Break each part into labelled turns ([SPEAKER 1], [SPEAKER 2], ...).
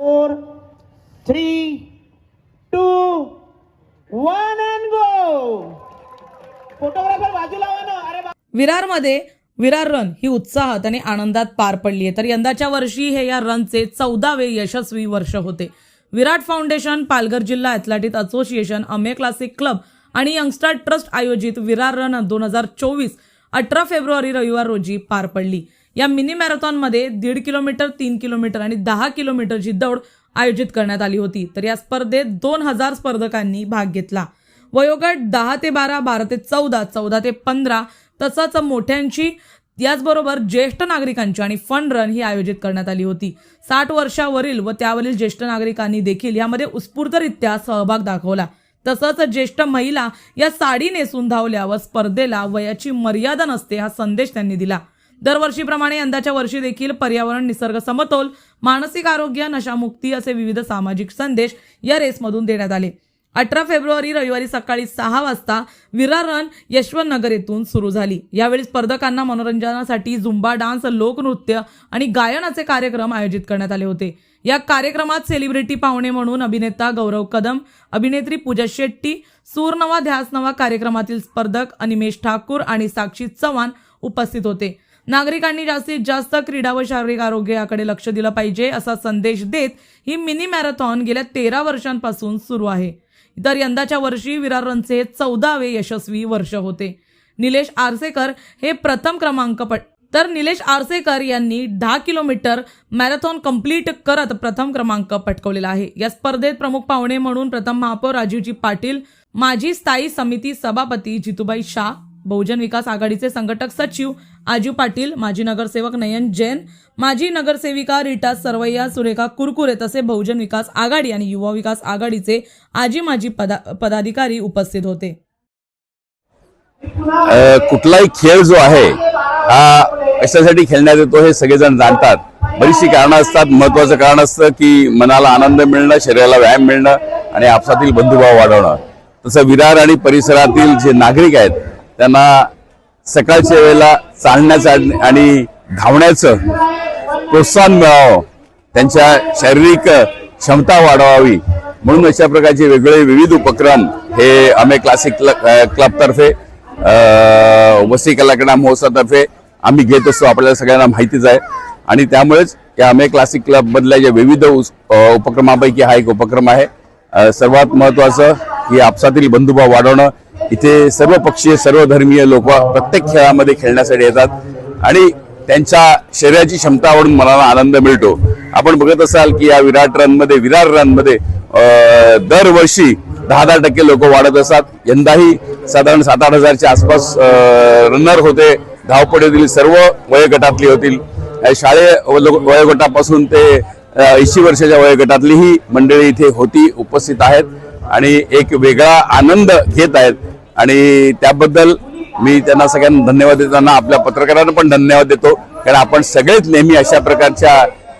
[SPEAKER 1] Four three two one and go photographer बाजूला ना. अरे बा-
[SPEAKER 2] विरारमध्ये विरार रन ही उत्साहात आणि आनंदात पार पडली आहे. तर यंदाच्या वर्षी हे या रनचे चौदावे यशस्वी वर्ष होते. विराट फाउंडेशन पालघर जिल्हा athletic association Ameya classic club आणि यंगस्टर ट्रस्ट आयोजित विरार रन दोन हजार चोवीस अठरा फेब्रुवारी रविवार रोजी पार पडली. या मिनी मॅरेथॉनमध्ये दीड किलोमीटर तीन किलोमीटर आणि दहा किलोमीटरची दौड आयोजित करण्यात आली होती. तर या स्पर्धेत दोन हजार स्पर्धकांनी भाग घेतला. वयोगट दहा ते बारा बारा ते चौदा चौदा ते पंधरा तसंच मोठ्यांची याचबरोबर ज्येष्ठ नागरिकांची आणि फन रन ही आयोजित करण्यात आली होती. साठ वर्षावरील व त्यावरील ज्येष्ठ नागरिकांनी देखील यामध्ये उत्स्फूर्तरित्या सहभाग दाखवला. तसंच ज्येष्ठ महिला या साडी नेसून धावल्या व स्पर्धेला वयाची मर्यादा नसते हा संदेश त्यांनी दिला. दरवर्षीप्रमाणे यंदाच्या वर्षी देखील पर्यावरण निसर्ग समतोल मानसिक आरोग्य नशामुक्ती असे विविध सामाजिक संदेश या रेसमधून देण्यात आले. अठरा फेब्रुवारी रविवारी सकाळी सहा वाजता विरा रन यशवंत नगर येथून सुरू झाली. यावेळी स्पर्धकांना मनोरंजनासाठी झुंबा डान्स लोकनृत्य आणि गायनाचे कार्यक्रम आयोजित करण्यात आले होते. या कार्यक्रमात सेलिब्रिटी पाहुणे म्हणून अभिनेता गौरव कदम अभिनेत्री पूजा शेट्टी सूरनवा ध्यासनवा कार्यक्रमातील स्पर्धक अनिमेश ठाकूर आणि साक्षी चव्हाण उपस्थित होते. नागरिकांनी जास्तीत जास्त क्रीडा व शारीरिक आरोग्याकडे लक्ष दिलं पाहिजे असा संदेश देत ही मिनी मॅरेथॉन गेल्या तेरा वर्षांपासून सुरू आहे. तर यंदाच्या वर्षी विरार रनचे हे चौदावे यशस्वी वर्ष होते. निलेश आरसेकर हे प्रथम क्रमांक पट तर निलेश आरसेकर यांनी दहा किलोमीटर मॅरेथॉन कंप्लीट करत प्रथम क्रमांक पटकवलेला आहे. या स्पर्धेत प्रमुख पाहुणे म्हणून प्रथम महापौर राजीवजी पाटील माजी स्थायी समिती सभापती जितूबाई शाह बहुजन विकास आघाडीचे संघटक सचिव आजू पाटील माजी नगरसेवक नयन जैन माजी नगरसेविका रिटा सरवैया सुरेखा कुरकुरे तसे बहुजन विकास आघाडी आणि युवा विकास आघाडीचे आजी माजी पदा पदाधिकारी उपस्थित होते.
[SPEAKER 3] कुठलाही खेळ जो आहे हा कशासाठी खेळण्यात येतो हे सगळेजण जाणतात. बरीचशी कारणं असतात. महत्वाचं कारण असतं की मनाला आनंद मिळणं शरीराला व्यायाम मिळणं आणि आपसातील बंधुभाव वाढवणं. तसं विरार आणि परिसरातील जे नागरिक आहेत त्यांना सकाळच्या वेळेला चालण्याचं आणि धावण्याचं प्रोत्साहन मिळावं. त्यांच्या शारीरिक क्षमता वाढवावी. म्हणून अशा प्रकारचे वेगळे विविध उपक्रम हे अमे क्लासिक क्लबतर्फे वसई कलाक्रीडा महोत्सवातर्फे आम्ही घेत असतो. आपल्याला सगळ्यांना माहितीच आहे. आणि त्यामुळेच या अमे क्लासिक क्लबमधल्या ज्या विविध उपक्रमापैकी हा एक उपक्रम आहे. सर्वात महत्वाचं की आपसातील बंधुभाव वाढवणं इथे सर्व पक्षीय सर्व धर्मीय लोक प्रत्येक खेळामध्ये खेळण्यासाठी येतात. आणि त्यांच्या शरीराची क्षमता वाढून मनाला आनंद मिळतो. आपण बघत असाल की या विराट रनमध्ये विराट विरार दरवर्षी दहा दहा टक्के लोक वाढत असतात. यंदाही साधारण सात आठ हजारच्या आसपास रनर होते. धावपडीतील सर्व वयोगटातली होतील. शाळे वयोगटापासून ते ऐंशी वर्षाच्या वयोगटातलीही मंडळी इथे होती उपस्थित आहेत आणि एक वेगळा आनंद घेत आहेत. आणि त्याबद्दल मी त्यांना सगळ्यांना धन्यवाद देताना आपल्या पत्रकारांना पण धन्यवाद देतो. कारण आपण सगळेच नेहमी अशा प्रकारच्या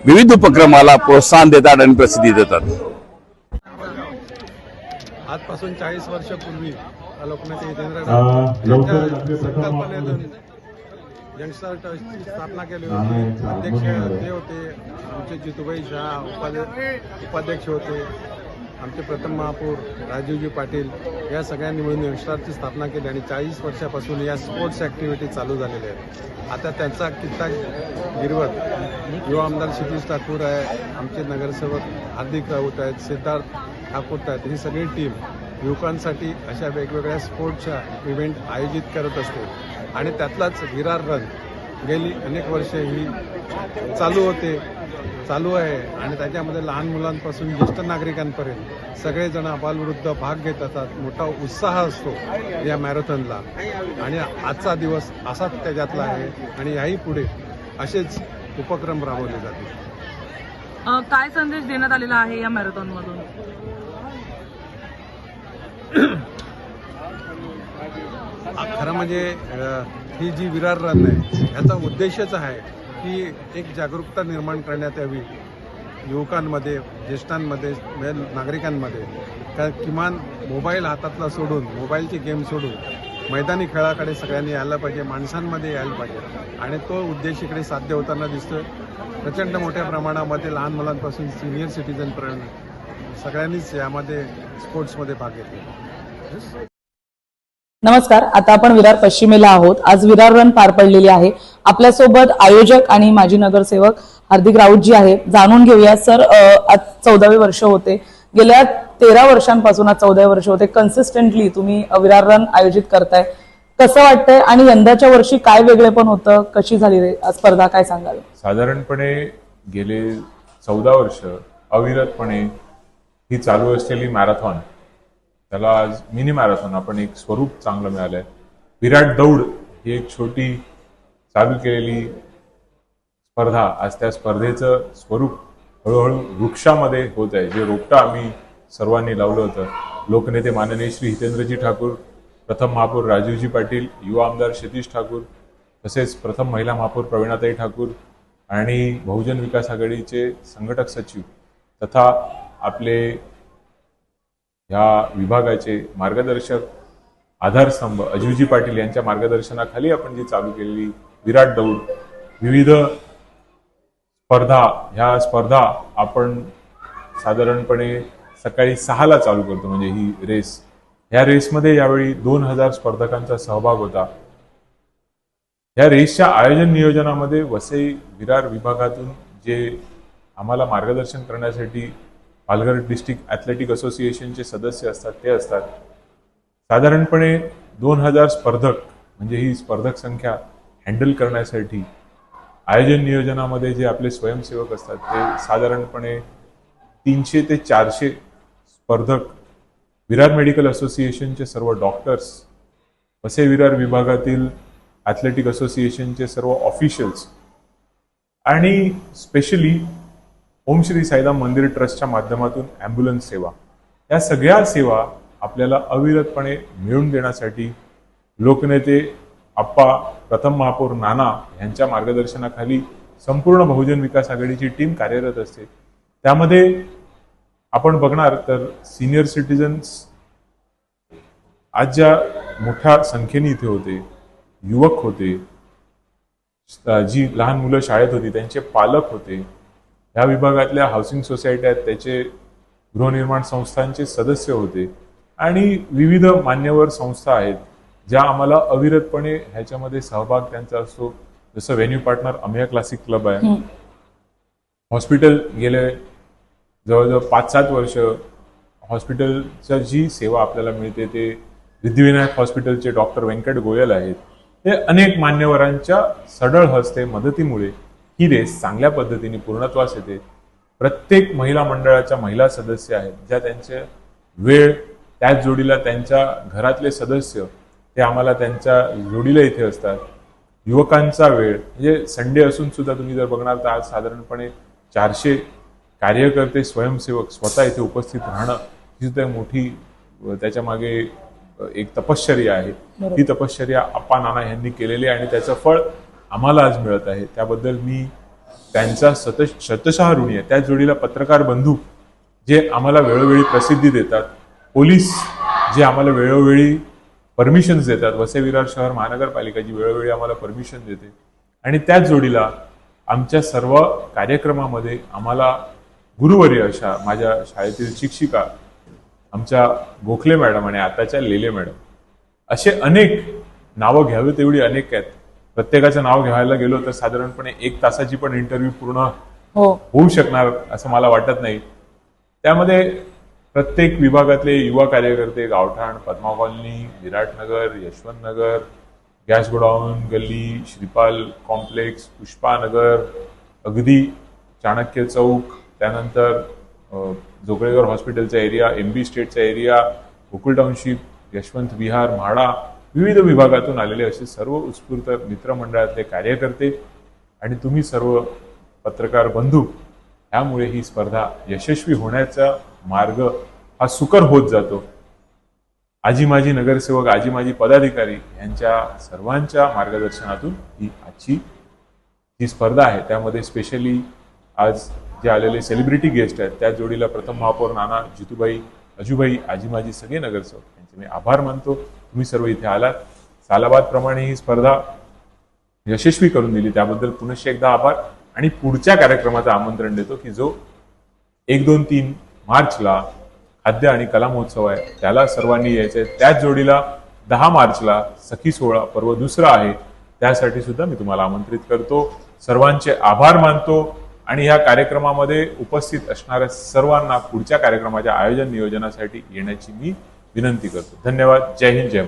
[SPEAKER 3] विविध उपक्रमाला प्रोत्साहन देतात आणि प्रसिद्धी देतात.
[SPEAKER 4] आजपासून चाळीस वर्षापूर्वी यंगस्टर ट्रस्टची स्थापना केली होती. अध्यक्ष ते होते आमचे जितूबाई शाह उपाध्य उपाध्यक्ष होते. आमचे प्रथम महापौर राजीवजी पाटील या सगळ्यांनी मिळून यंगस्टरची स्थापना केली आणि चाळीस वर्षापासून या स्पोर्ट्स ॲक्टिव्हिटी चालू झालेल्या आहेत आता त्यांचा कित्ता गिरवत युवा आमदार क्षितिज ठाकूर आहे आमचे नगरसेवक हार्दिक राऊत आहेत सिद्धार्थ ठाकूर आहेत. ही सगळी टीम युवकांसाठी अशा वेगवेगळ्या स्पोर्ट्सच्या इव्हेंट आयोजित करत असते. आणि त्यातलाच विरार रन गेली अनेक वर्षे ही चालू होते. चालू आहे. आणि त्याच्यामध्ये लहान मुलांपासून ज्येष्ठ नागरिकांपर्यंत सगळेजण अबालवृद्ध भाग घेत असतात. मोठा उत्साह असतो या मॅरेथॉनला. आणि आजचा दिवस असाच त्याच्यातला आहे. आणि याही पुढे असेच उपक्रम राबवले जातील.
[SPEAKER 2] काय संदेश देण्यात आलेला आहे या मॅरेथॉन मधून
[SPEAKER 4] खरं म्हणजे ही जी विरार रन आहे याचा उद्देशच आहे की एक जागरूकता निर्माण करण्यात यावी. युवकांमध्ये ज्येष्ठांमध्ये म्हणजे नागरिकांमध्ये. का किमान मोबाईल हातातला सोडून मोबाईलची गेम सोडून मैदानी खेळाकडे सगळ्यांनी यायला पाहिजे माणसांमध्ये यायला पाहिजे. आणि तो उद्देश इकडे साध्य होताना दिसतोय. प्रचंड मोठ्या प्रमाणामध्ये लहान मुलांपासून सिनियर सिटीजनपर्यंत सगळ्यांनीच यामध्ये स्पोर्ट्समध्ये भाग घेतला.
[SPEAKER 2] नमस्कार आता आपण विरार पश्चिमेला आहोत. आज विरार रन पार पडलेली आहे. आपल्यासोबत आयोजक आणि माजी नगरसेवक हार्दिक राऊतजी आहेत. जाणून घेऊया सर आज चौदावे वर्ष होते. गेल्या तेरा वर्षांपासून आज चौदावे वर्ष होते. कन्सिस्टंटली तुम्ही विरार रन आयोजित करताय. कसं वाटतंय आणि यंदाच्या वर्षी काय वेगळे पण होतं? कशी झाली रे? स्पर्धा काय सांगाल?
[SPEAKER 5] साधारणपणे गेले चौदा वर्ष अविरतपणे ही चालू असलेली मॅरेथॉन त्याला आज मिनी मॅरेथॉन आपण एक स्वरूप चांगलं मिळालं आहे विराट दौड ही एक छोटी चालू केलेली स्पर्धा आज त्या स्पर्धेचं स्वरूप हळूहळू वृक्षामध्ये होत आहे. जे रोपटं आम्ही सर्वांनी लावलं होतं. लोकनेते माननीय श्री हितेंद्रजी ठाकूर प्रथम महापौर राजीवजी पाटील युवा आमदार क्षितिश ठाकूर तसेच प्रथम महिला महापौर प्रवीणाताई ठाकूर आणि बहुजन विकास आघाडीचे संघटक सचिव तथा आपले ह्या विभागाचे मार्गदर्शक आधारस्तंभ अजीवजी पाटील यांच्या मार्गदर्शनाखाली आपण जी चालू केलेली विराट दौड विविध स्पर्धा ह्या स्पर्धा आपण साधारणपणे सकाळी सहाला चालू करतो म्हणजे ही रेस. ह्या रेसमध्ये यावेळी दोन हजार स्पर्धकांचा सहभाग होता. या रेसच्या आयोजन नियोजनामध्ये वसई विरार विभागातून जे आम्हाला मार्गदर्शन करण्यासाठी पालघर डिस्ट्रिक्ट ॲथलेटिक असोसिएशनचे सदस्य असतात ते असतात. साधारणपणे दोन हजार स्पर्धक म्हणजे ही स्पर्धक संख्या हँडल करण्यासाठी आयोजन नियोजनामध्ये जे आपले स्वयंसेवक असतात ते साधारणपणे तीनशे ते चारशे स्पर्धक विरार मेडिकल असोसिएशनचे सर्व डॉक्टर्स वसे विरार विभागातील ॲथलेटिक असोसिएशनचे सर्व ऑफिशियल्स आणि स्पेशली ओम श्री साईराम मंदिर ट्रस्टच्या माध्यमातून ॲम्ब्युलन्स सेवा. या सगळ्या सेवा आपल्याला अविरतपणे मिळवून देण्यासाठी लोकनेते आप्पा प्रथम महापौर नाना यांच्या मार्गदर्शनाखाली संपूर्ण बहुजन विकास आघाडीची टीम कार्यरत असते. त्यामध्ये आपण बघणार तर सिनियर सिटीजन्स आज ज्या मोठ्या संख्येने इथे होते युवक होते जी लहान मुलं शाळेत होती त्यांचे पालक होते या विभागातल्या हाऊसिंग सोसायटी आहेत त्याचे गृहनिर्माण संस्थांचे सदस्य होते. आणि विविध मान्यवर संस्था आहेत ज्या आम्हाला अविरतपणे ह्याच्यामध्ये सहभाग त्यांचा असतो. जसं venue partner Ameya classic club आहे. हॉस्पिटल गेले जवळजवळ पाच सात वर्ष. हॉस्पिटलच्या जी सेवा आपल्याला मिळते ते रिद्धिविनायक हॉस्पिटलचे डॉक्टर व्यंकट गोयल आहेत. हे अनेक मान्यवरांच्या सडळ हस्ते मदतीमुळे ही रेस चांगल्या पद्धतीने पूर्णत्वास येते. प्रत्येक महिला मंडळाच्या महिला सदस्य आहेत ज्या त्यांचे वेळ त्याच जोडीला त्यांच्या घरातले सदस्य ते आम्हाला त्यांच्या जोडीला इथे असतात. युवकांचा वेळ म्हणजे संडे असून सुद्धा तुम्ही जर बघणार तर आज साधारणपणे चारशे कार्यकर्ते स्वयंसेवक स्वतः इथे उपस्थित राहणं ही सुद्धा मोठी त्याच्यामागे एक तपश्चर्या आहे. ती तपश्चर्या अप्पा नाना यांनी केलेली आहे आणि त्याचं फळ आम्हाला आज मिळत आहे. त्याबद्दल मी त्यांचा सत शतशः ऋणी आहे. त्याच जोडीला पत्रकार बंधू जे आम्हाला वेळोवेळी प्रसिद्धी देतात पोलीस जे आम्हाला वेळोवेळी परमिशन्स देतात. वसे विरार शहर महानगरपालिका जी वेळोवेळी आम्हाला परमिशन देते. आणि त्याच जोडीला आमच्या सर्व कार्यक्रमामध्ये आम्हाला गुरुवर्य अशा माझ्या शाळेतील शिक्षिका आमच्या गोखले मॅडम आणि आताच्या लेले मॅडम असे अनेक नावं घ्यावी तेवढी अनेक आहेत. प्रत्येकाचं नाव घ्यायला गेलो तर साधारणपणे एक तासाची पण इंटरव्ह्यू पूर्ण
[SPEAKER 2] हो.
[SPEAKER 5] होऊ शकणार असं मला वाटत नाही. त्यामध्ये प्रत्येक विभागातले युवा कार्यकर्ते गावठाण Padma colony Viratnagar Yashwantnagar gas godown गल्ली श्रीपाल कॉम्प्लेक्स पुष्पानगर अगदी चाणक्य चौक त्यानंतर जोगळेकर हॉस्पिटलचा एरिया एम बी स्टेटचा एरिया गोकुळ टाउनशिप यशवंत विहार म्हाडा विविध विभागातून आलेले असे सर्व उत्स्फूर्त मित्रमंडळातले कार्यकर्ते आणि तुम्ही सर्व पत्रकार बंधू ह्यामुळे ही स्पर्धा यशस्वी होण्याचा मार्ग हा सुकर होत जातो. आजी माजी नगरसेवक आजी माजी पदाधिकारी यांच्या सर्वांच्या मार्गदर्शनातून ही आजची जी स्पर्धा आहे. त्यामध्ये स्पेशली आज जे आलेले सेलिब्रिटी गेस्ट आहेत त्या जोडीला प्रथम महापौर नाना जितूबाई अजूबाई आजी माझी सगळे नगरसेवक यांचे मी आभार मानतो. तुम्ही सर्व इथे आलात. सालाबादप्रमाणे ही स्पर्धा यशस्वी करून दिली. त्याबद्दल पुनश्च एकदा आभार. आणि पुढच्या कार्यक्रमाचं आमंत्रण देतो की जो एक दोन तीन मार्चला खाद्य आणि कला महोत्सव आहे त्याला सर्वांनी यायचंय त्याच जोडीला दहा मार्चला सखी सोहळा पर्व दुसरा आहे. त्यासाठी सुद्धा मी तुम्हाला आमंत्रित करतो. सर्वांचे आभार मानतो. आणि ह्या कार्यक्रमामध्ये उपस्थित असणाऱ्या सर्वांना पुढच्या कार्यक्रमाच्या आयोजन नियोजनासाठी येण्याची मी विनंती करतो. धन्यवाद. जय हिंद जय